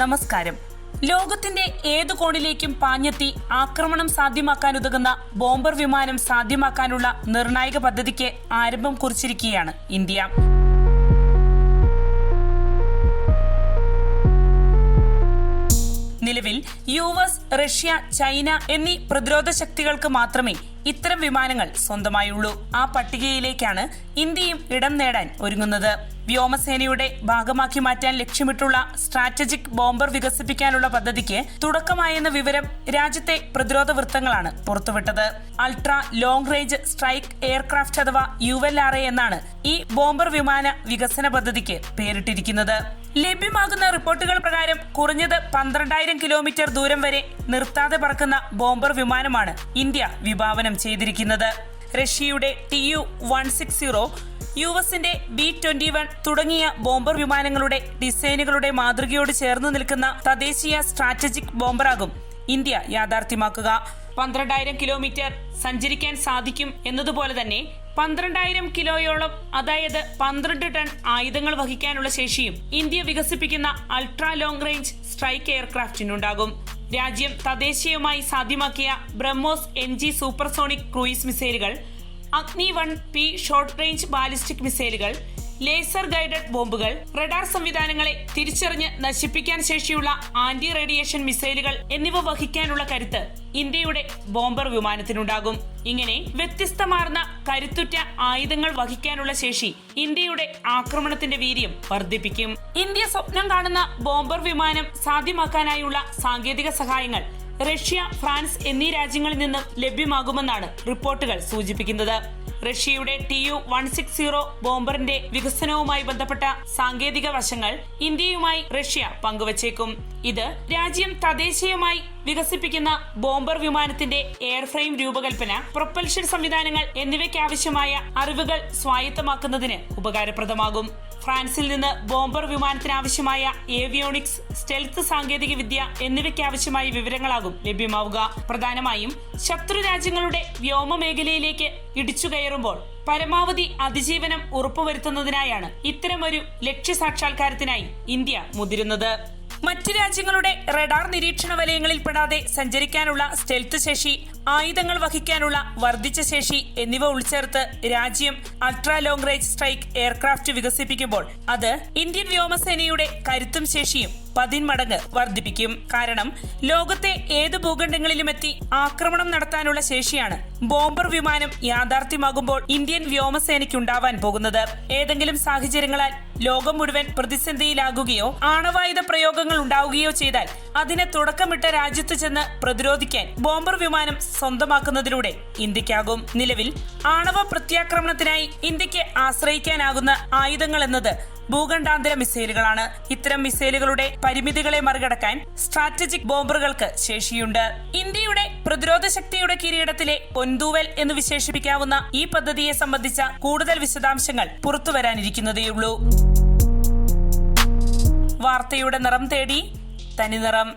നമസ്കാരം. ലോകത്തിന്റെ ഏതു കോണിലേക്കും പാഞ്ഞെത്തി ആക്രമണം സാധ്യമാക്കാനുതകുന്ന ബോംബർ വിമാനം സാധ്യമാക്കാനുള്ള നിർണായക പദ്ധതിക്ക് ആരംഭം കുറിച്ചിരിക്കുകയാണ് ഇന്ത്യ. നിലവിൽ യു എസ് റഷ്യ ചൈന എന്നീ പ്രതിരോധ ശക്തികൾക്ക് മാത്രമേ ഇത്തരം വിമാനങ്ങൾ സ്വന്തമായുള്ളൂ. ആ പട്ടികയിലേക്കാണ് ഇന്ത്യയും ഇടം നേടാൻ ഒരുങ്ങുന്നത്. വ്യോമസേനയുടെ ഭാഗമാക്കി മാറ്റാൻ ലക്ഷ്യമിട്ടുള്ള സ്ട്രാറ്റജിക് ബോംബർ വികസിപ്പിക്കാനുള്ള പദ്ധതിക്ക് തുടക്കമായെന്ന വിവരം രാജ്യത്തെ പ്രതിരോധ വൃത്തങ്ങളാണ് പുറത്തുവിട്ടത്. Ultra long range strike aircraft അഥവാ യു എൽ ആർ എ എന്നാണ് ഈ ബോംബർ വിമാന വികസന പദ്ധതിക്ക് പേരിട്ടിരിക്കുന്നത്. ലഭ്യമാകുന്ന റിപ്പോർട്ടുകൾ പ്രകാരം കുറഞ്ഞത് പന്ത്രണ്ടായിരം കിലോമീറ്റർ ദൂരം വരെ നിർത്താതെ പറക്കുന്ന ബോംബർ വിമാനമാണ് ഇന്ത്യ വിഭാവനം ചെയ്തിരിക്കുന്നത്. റഷ്യയുടെ T U one six zero U എസിന്റെ ബി ട്വന്റി വൺ തുടങ്ങിയ ബോംബർ വിമാനങ്ങളുടെ ഡിസൈനുകളുടെ മാതൃകയോട് ചേർന്ന് നിൽക്കുന്ന തദ്ദേശീയ സ്ട്രാറ്റജിക് ബോംബറാകും ഇന്ത്യ യാഥാർത്ഥ്യമാക്കുക. പന്ത്രണ്ടായിരം കിലോമീറ്റർ സഞ്ചരിക്കാൻ സാധിക്കും എന്നതുപോലെ തന്നെ പന്ത്രണ്ടായിരം കിലോയോളം അതായത് പന്ത്രണ്ട് ടൺ ആയുധങ്ങൾ വഹിക്കാനുള്ള ശേഷിയും ഇന്ത്യ വികസിപ്പിക്കുന്ന അൾട്രാ ലോങ് റേഞ്ച് സ്ട്രൈക്ക് എയർക്രാഫ്റ്റിനുണ്ടാകും. രാജ്യം തദ്ദേശീയമായി സാധ്യമാക്കിയ BrahMos N G supersonic cruise മിസൈലുകൾ Agni one P short range ballistic മിസൈലുകൾ ലേസർ ഗൈഡഡ് ബോംബുകൾ റഡാർ സംവിധാനങ്ങളെ തിരിച്ചറിഞ്ഞ് നശിപ്പിക്കാൻ ശേഷിയുള്ള ആന്റി റേഡിയേഷൻ മിസൈലുകൾ എന്നിവ വഹിക്കാനുള്ള കരുത്ത് ഇന്ത്യയുടെ ബോംബർ വിമാനത്തിനുണ്ടാകും. ഇങ്ങനെ വ്യത്യസ്തമാർന്ന കരുത്തുറ്റ ആയുധങ്ങൾ വഹിക്കാനുള്ള ശേഷി ഇന്ത്യയുടെ ആക്രമണത്തിന്റെ വീര്യം വർദ്ധിപ്പിക്കും. ഇന്ത്യ സ്വപ്നം കാണുന്ന ബോംബർ വിമാനം സാധ്യമാക്കാനായുള്ള സാങ്കേതിക സഹായങ്ങൾ റഷ്യ ഫ്രാൻസ് എന്നീ രാജ്യങ്ങളിൽ നിന്നും ലഭ്യമാകുമെന്നാണ് റിപ്പോർട്ടുകൾ സൂചിപ്പിക്കുന്നത്. റഷ്യയുടെ T U one six zero ബോംബറിന്റെ വികസനവുമായി ബന്ധപ്പെട്ട സാങ്കേതിക വശങ്ങൾ ഇന്ത്യയുമായി റഷ്യ പങ്കുവച്ചേക്കും. ഇത് രാജ്യം തദ്ദേശീയമായി വികസിപ്പിക്കുന്ന ബോംബർ വിമാനത്തിന്റെ എയർഫ്രെയിം രൂപകൽപ്പന പ്രൊപ്പൽഷൻ സംവിധാനങ്ങൾ എന്നിവയ്ക്കാവശ്യമായ അറിവുകൾ സ്വായത്തമാക്കുന്നതിന് ഉപകാരപ്രദമാകും. ഫ്രാൻസിൽ നിന്ന് ബോംബർ വിമാനത്തിനാവശ്യമായ ഏവിയോണിക്സ് സ്റ്റെൽത്ത് സാങ്കേതിക വിദ്യ എന്നിവയ്ക്കാവശ്യമായ വിവരങ്ങളാകും ലഭ്യമാവുക. പ്രധാനമായും ശത്രു രാജ്യങ്ങളുടെ വ്യോമ മേഖലയിലേക്ക് ഇടിച്ചു കയറുമ്പോൾ പരമാവധി അതിജീവനം ഉറപ്പുവരുത്തുന്നതിനായാണ് ഇത്തരമൊരു ലക്ഷ്യസാക്ഷാത്കാരത്തിനായി ഇന്ത്യ മുതിരുന്നത്. മറ്റു രാജ്യങ്ങളുടെ റഡാർ നിരീക്ഷണ വലയങ്ങളിൽ പെടാതെ സഞ്ചരിക്കാനുള്ള സ്റ്റെൽത്ത് ശേഷി ആയുധങ്ങൾ വഹിക്കാനുള്ള വർദ്ധിച്ച ശേഷി എന്നിവ ഉൾച്ചേർത്ത് രാജ്യം ultra long range strike aircraft വികസിപ്പിക്കുമ്പോൾ അത് ഇന്ത്യൻ വ്യോമസേനയുടെ കരുത്തും ശേഷിയും പതിന്മടങ്ങ് വർദ്ധിപ്പിക്കും. കാരണം ലോകത്തെ ഏത് ഭൂഖണ്ഡങ്ങളിലും എത്തി ആക്രമണം നടത്താനുള്ള ശേഷിയാണ് ബോംബർ വിമാനം യാഥാർത്ഥ്യമാകുമ്പോൾ ഇന്ത്യൻ വ്യോമസേനയ്ക്കുണ്ടാവാൻ പോകുന്നത്. ഏതെങ്കിലും സാഹചര്യങ്ങളാൽ ലോകം മുഴുവൻ പ്രതിസന്ധിയിലാകുകയോ ആണവായുധ പ്രയോഗങ്ങൾ ഉണ്ടാവുകയോ ചെയ്താൽ അതിനെ തുടക്കമിട്ട രാജ്യത്ത് ചെന്ന് പ്രതിരോധിക്കാൻ ബോംബർ വിമാനം സ്വന്തമാക്കുന്നതിലൂടെ ഇന്ത്യക്കാകും. നിലവിൽ ആണവ പ്രത്യാക്രമണത്തിനായി ഇന്ത്യയ്ക്ക് ആശ്രയിക്കാനാകുന്ന ആയുധങ്ങൾ എന്നത് ഭൂഖണ്ഡാന്തര മിസൈലുകളാണ്. ഇത്തരം മിസൈലുകളുടെ പരിമിതികളെ മറികടക്കാൻ സ്ട്രാറ്റജിക് ബോംബറുകൾക്ക് ശേഷിയുണ്ട്. ഇന്ത്യയുടെ പ്രതിരോധ ശക്തിയുടെ കിരീടത്തിലെ പൊന്തൂവൽ എന്ന് വിശേഷിപ്പിക്കാവുന്ന ഈ പദ്ധതിയെ സംബന്ധിച്ച കൂടുതൽ വിശദാംശങ്ങൾ പുറത്തുവരാനിരിക്കുന്നതേയുള്ളൂ. വാർത്തയുടെ നിറം തേടി തനിനിറം